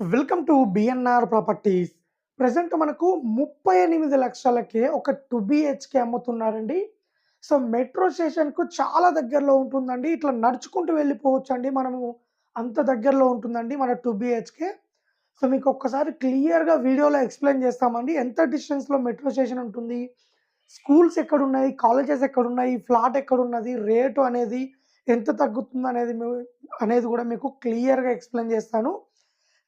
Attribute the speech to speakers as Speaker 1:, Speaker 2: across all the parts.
Speaker 1: Welcome to BNR properties present మనకు ముప్పై ఎనిమిది లక్షలకే ఒక టూ బిహెచ్కే అమ్ముతున్నారండి. సో మెట్రో స్టేషన్కు చాలా దగ్గరలో ఉంటుందండి. ఇట్లా నడుచుకుంటూ వెళ్ళిపోవచ్చు అండి మనము అంత దగ్గరలో ఉంటుందండి మన టూ బిహెచ్కే సో మీకు ఒక్కసారి క్లియర్గా వీడియోలో ఎక్స్ప్లెయిన్ చేస్తామండి. ఎంత డిస్టెన్స్లో మెట్రో స్టేషన్ ఉంటుంది? స్కూల్స్ ఎక్కడున్నాయి? కాలేజెస్ ఎక్కడున్నాయి? ఫ్లాట్ ఎక్కడున్నది? రేటు అనేది ఎంత తగ్గుతుంది అనేది అనేది కూడా మీకు క్లియర్గా ఎక్స్ప్లెయిన్ చేస్తాను.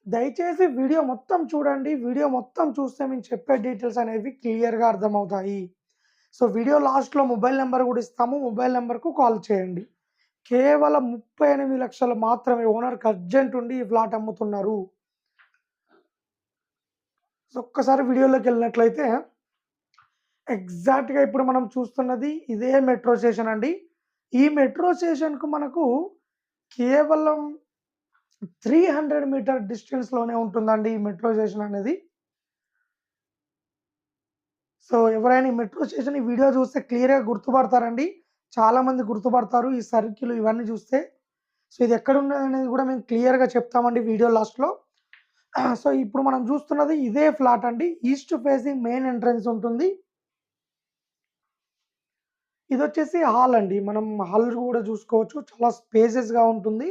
Speaker 1: దయచేసి వీడియో మొత్తం చూడండి. వీడియో మొత్తం చూస్తే మేము చెప్పే డీటెయిల్స్ అనేవి క్లియర్గా అర్థమవుతాయి. సో వీడియో లాస్ట్లో మొబైల్ నెంబర్ కూడా ఇస్తాము. మొబైల్ నెంబర్కు కాల్ చేయండి. కేవలం ముప్పై ఎనిమిది లక్షలు మాత్రమే ఓనర్కి అర్జెంట్ ఉండి ఈ ఫ్లాట్ అమ్ముతున్నారు. సో ఒక్కసారి వీడియోలోకి వెళ్ళినట్లయితే ఎగ్జాక్ట్గా ఇప్పుడు మనం చూస్తున్నది ఇదే మెట్రో స్టేషన్ అండి. ఈ మెట్రో స్టేషన్కు మనకు కేవలం త్రీ హండ్రెడ్ మీటర్ డిస్టెన్స్లోనే ఉంటుందండి ఈ మెట్రో స్టేషన్ అనేది. సో ఎవరైనా ఈ మెట్రో స్టేషన్ ఈ వీడియో చూస్తే క్లియర్గా గుర్తుపడతారండి. చాలా మంది గుర్తుపడతారు ఈ సర్కిల్ ఇవన్నీ చూస్తే. సో ఇది ఎక్కడ ఉన్నది అనేది కూడా మేము క్లియర్గా చెప్తామండి వీడియో లాస్ట్లో. సో ఇప్పుడు మనం చూస్తున్నది ఇదే ఫ్లాట్ అండి. ఈస్ట్ ఫేసింగ్ మెయిన్ ఎంట్రన్స్ ఉంటుంది. ఇది వచ్చేసి హాల్ అండి. మనం హాల్ కూడా చూసుకోవచ్చు. చాలా స్పేసెస్గా ఉంటుంది.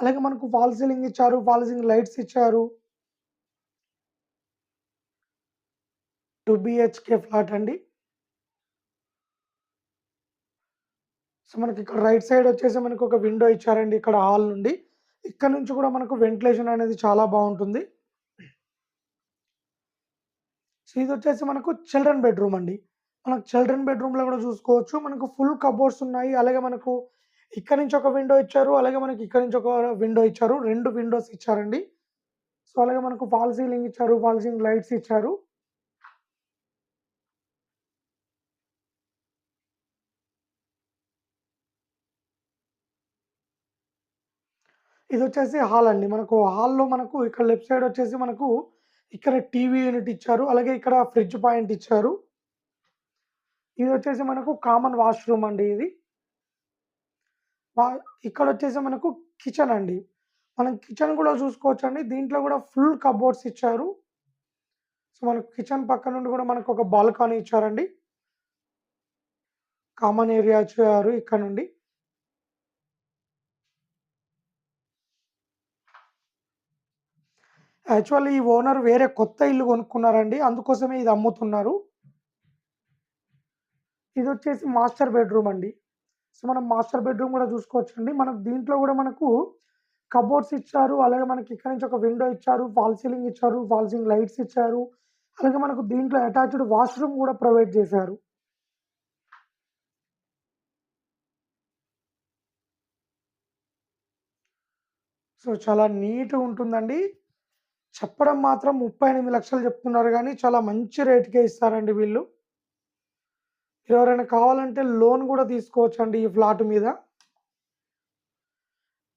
Speaker 1: అలాగే మనకు ఫాల్ సీలింగ్ ఇచ్చారు ఫాల్ సీలింగ్ లైట్స్ ఇచ్చారు. టూ బిహెచ్కే ఫ్లాట్ అండి. సో మనకి ఇక్కడ రైట్ సైడ్ వచ్చేసి మనకు ఒక విండో ఇచ్చారండి ఇక్కడ హాల్ నుండి. ఇక్కడ నుంచి కూడా మనకు వెంటిలేషన్ అనేది చాలా బాగుంటుంది. సో ఇది వచ్చేసి మనకు చిల్డ్రన్ బెడ్రూమ్ అండి. మనకు చిల్డ్రన్ బెడ్రూమ్లో కూడా చూసుకోవచ్చు. మనకు ఫుల్ కబోర్డ్స్ ఉన్నాయి. అలాగే మనకు ఇక్కడ నుంచి ఒక విండో ఇచ్చారు అలాగే మనకి ఇక్కడ నుంచి ఒక విండో ఇచ్చారు. రెండు విండోస్ ఇచ్చారండి. సో అలాగే మనకు ఫాల్ సీలింగ్ ఇచ్చారు ఫాల్ సీలింగ్ లైట్స్ ఇచ్చారు. ఇది వచ్చేసి హాల్ అండి. మనకు హాల్లో మనకు ఇక్కడ లెఫ్ట్ సైడ్ వచ్చేసి మనకు ఇక్కడ టీవీ యూనిట్ ఇచ్చారు అలాగే ఇక్కడ ఫ్రిడ్జ్ పాయింట్ ఇచ్చారు. ఇది వచ్చేసి మనకు కామన్ వాష్రూమ్ అండి ఇది. ఇక్కడ వచ్చేసి మనకు కిచెన్ అండి. మనం కిచెన్ కూడా చూసుకోవచ్చు అండి దీంట్లో కూడా ఫుల్ కబోర్డ్స్ ఇచ్చారు. సో మనకు కిచెన్ పక్క నుండి కూడా మనకు ఒక బాల్కనీ ఇచ్చారండి. కామన్ ఏరియా ఇచ్చారు ఇక్కడ నుండి. యాక్చువల్లీ ఈ ఓనర్ వేరే కొత్త ఇల్లు కొనుక్కున్నారండి. అందుకోసమే ఇది అమ్ముతున్నారు. ఇది వచ్చేసి మాస్టర్ బెడ్రూమ్ అండి. సో మనం మాస్టర్ బెడ్రూమ్ కూడా చూసుకోవచ్చు అండి మనకు దీంట్లో కూడా మనకు కబోర్డ్స్ ఇచ్చారు అలాగే మనకి ఇక్కడ నుంచి ఒక విండో ఇచ్చారు ఫాల్ సీలింగ్ ఇచ్చారు ఫాల్ సీలింగ్ లైట్స్ ఇచ్చారు అలాగే మనకు దీంట్లో అటాచ్డ్ వాష్రూమ్ కూడా ప్రొవైడ్ చేశారు. సో చాలా నీట్గా ఉంటుందండి. చెప్పడం మాత్రం ముప్పై ఎనిమిది లక్షలు చెప్తున్నారు కానీ చాలా మంచి రేటుకే ఇస్తారండి వీళ్ళు. ఎవరైనా కావాలంటే లోన్ కూడా తీసుకోవచ్చు అండి ఈ ఫ్లాట్ మీద.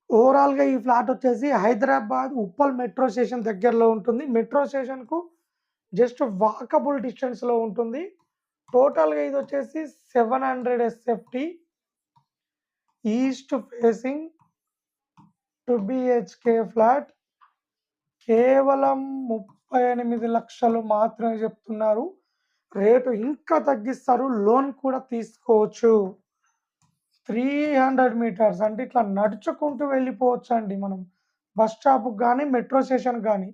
Speaker 1: ఓవరాల్గా ఈ ఫ్లాట్ వచ్చేసి హైదరాబాద్ ఉప్పల్ మెట్రో స్టేషన్ దగ్గరలో ఉంటుంది. మెట్రో స్టేషన్కు జస్ట్ వాకబుల్ డిస్టెన్స్లో ఉంటుంది. టోటల్గా ఇది వచ్చేసి seven hundred SFT east facing two BHK flat. కేవలం ముప్పై ఎనిమిది లక్షలు మాత్రమే చెప్తున్నారు. రేటు ఇంకా తగ్గిస్తారు లోన్ కూడా తీసుకోవచ్చు. త్రీ హండ్రెడ్ మీటర్స్ అంటే ఇట్లా నడుచుకుంటూ వెళ్ళిపోవచ్చు అండి మనం. బస్ స్టాప్కి కానీ మెట్రో స్టేషన్ కానీ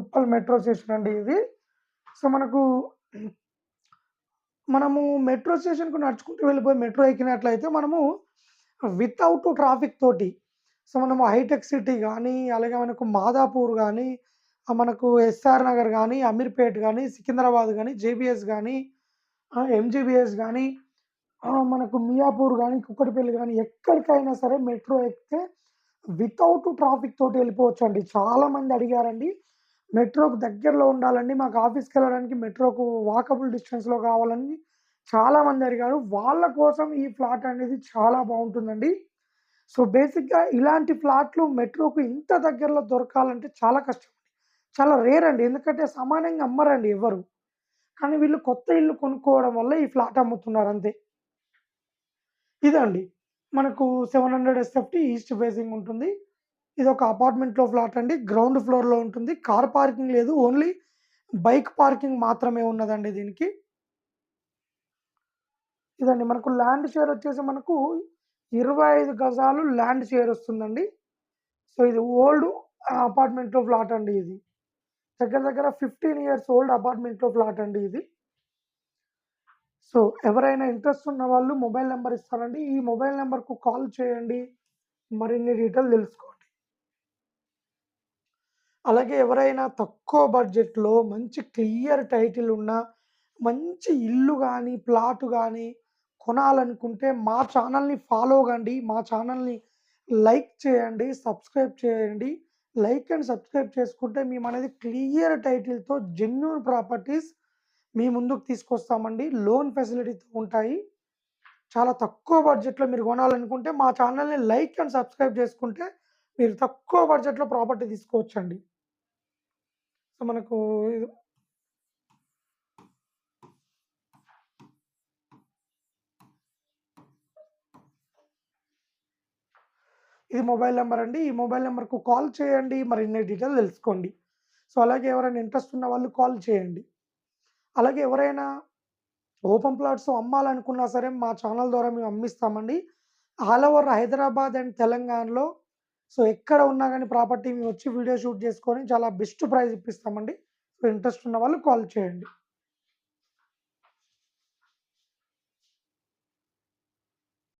Speaker 1: ఉప్పల్ మెట్రో స్టేషన్ అండి ఇది. సో మనకు మనము మెట్రో స్టేషన్కు నడుచుకుంటూ వెళ్ళిపోయి మెట్రో ఎక్కినట్లయితే మనము వితౌట్ ట్రాఫిక్ తోటి సో మనము హైటెక్ సిటీ కానీ అలాగే మనకు మాదాపూర్ కానీ మనకు ఎస్ఆర్ నగర్ కానీ అమీర్పేట్ కానీ సికింద్రాబాద్ కానీ జేబిఎస్ కానీ ఎంజీబీఎస్ కానీ మనకు మియాపూర్ కానీ కుక్కటిపల్లి కానీ ఎక్కడికైనా సరే మెట్రో ఎక్కితే వితౌట్ ట్రాఫిక్ తోటి వెళ్ళిపోవచ్చు అండి చాలామంది అడిగారండి మెట్రోకు దగ్గరలో ఉండాలండి మాకు ఆఫీస్కి వెళ్ళడానికి మెట్రోకు వాకబుల్ డిస్టెన్స్లో కావాలని చాలా మంది అడిగారు. వాళ్ళ కోసం ఈ ఫ్లాట్ అనేది చాలా బాగుంటుందండి. సో బేసిక్గా ఇలాంటి ఫ్లాట్లు మెట్రోకు ఇంత దగ్గరలో దొరకాలంటే చాలా కష్టం. చాలా రేర్ అండి ఎందుకంటే సమానంగా అమ్మరండి ఎవరు కానీ వీళ్ళు కొత్త ఇల్లు కొనుక్కోవడం వల్ల ఈ ఫ్లాట్ అమ్ముతున్నారు అంతే ఇదండి మనకు seven hundred SFT east facing ఉంటుంది ఇది ఒక అపార్ట్మెంట్‌లో ఫ్లాట్ అండి. గ్రౌండ్ ఫ్లోర్‌లో ఉంటుంది. కార్ పార్కింగ్ లేదు. ఓన్లీ బైక్ పార్కింగ్ మాత్రమే ఉన్నదండి దీనికి. ఇదండి మనకు ల్యాండ్ షేర్ వచ్చేసి మనకు 25 గజాలు ల్యాండ్ షేర్ వస్తుందండి. సో, ఇది ఓల్డ్ అపార్ట్మెంట్‌లో ఫ్లాట్ అండి ఇది. దగ్గర దగ్గర 15 ఇయర్స్ ఓల్డ్ అపార్ట్మెంట్‌లో ఫ్లాట్ అండి ఇది. సో, ఎవరైనా ఇంట్రెస్ట్ ఉన్న వాళ్ళు మొబైల్ నెంబర్ ఇస్తానండి. ఈ మొబైల్ నెంబర్కు కాల్ చేయండి. మరిన్ని డీటెయిల్ తెలుసుకోండి. అలాగే ఎవరైనా తక్కువ బడ్జెట్‌లో మంచి క్లియర్ టైటిల్ ఉన్న మంచి ఇల్లు కానీ ప్లాట్ కానీ కొనాలనుకుంటే మా ఛానల్ని ఫాలో కండి. మా ఛానల్ని లైక్ చేయండి. సబ్స్క్రైబ్ చేయండి. లైక్ అండ్ సబ్స్క్రైబ్ చేసుకుంటే మేము అనేది క్లియర్ టైటిల్‌తో జెన్యున్ ప్రాపర్టీస్ మీ ముందుకు తీసుకొస్తామండి. లోన్ ఫెసిలిటీతో ఉంటాయి. చాలా తక్కువ బడ్జెట్‌లో మీరు కొనాలనుకుంటే మా ఛానల్ని లైక్ అండ్ సబ్స్క్రైబ్ చేసుకుంటే మీరు తక్కువ బడ్జెట్‌లో ప్రాపర్టీ తీసుకోవచ్చండి. సో, మనకు ఇది మొబైల్ నెంబర్ అండి. ఈ మొబైల్ నెంబర్కు కాల్ చేయండి. మరిన్ని డీటెయిల్ తెలుసుకోండి. సో, అలాగే ఎవరైనా ఇంట్రెస్ట్ ఉన్న వాళ్ళు కాల్ చేయండి. అలాగే ఎవరైనా ఓపెన్ ప్లాట్స్ అమ్మాలనుకున్నా సరే మా ఛానెల్ ద్వారా మేము అమ్మిస్తామండి. ఆల్ ఓవర్ హైదరాబాద్ అండ్ తెలంగాణలో సో, ఎక్కడ ఉన్నా కానీ ప్రాపర్టీ మేమొచ్చి వీడియో షూట్ చేసుకొని చాలా బెస్ట్ ప్రైస్ ఇప్పిస్తామండి. సో, ఇంట్రెస్ట్ ఉన్న వాళ్ళు కాల్ చేయండి.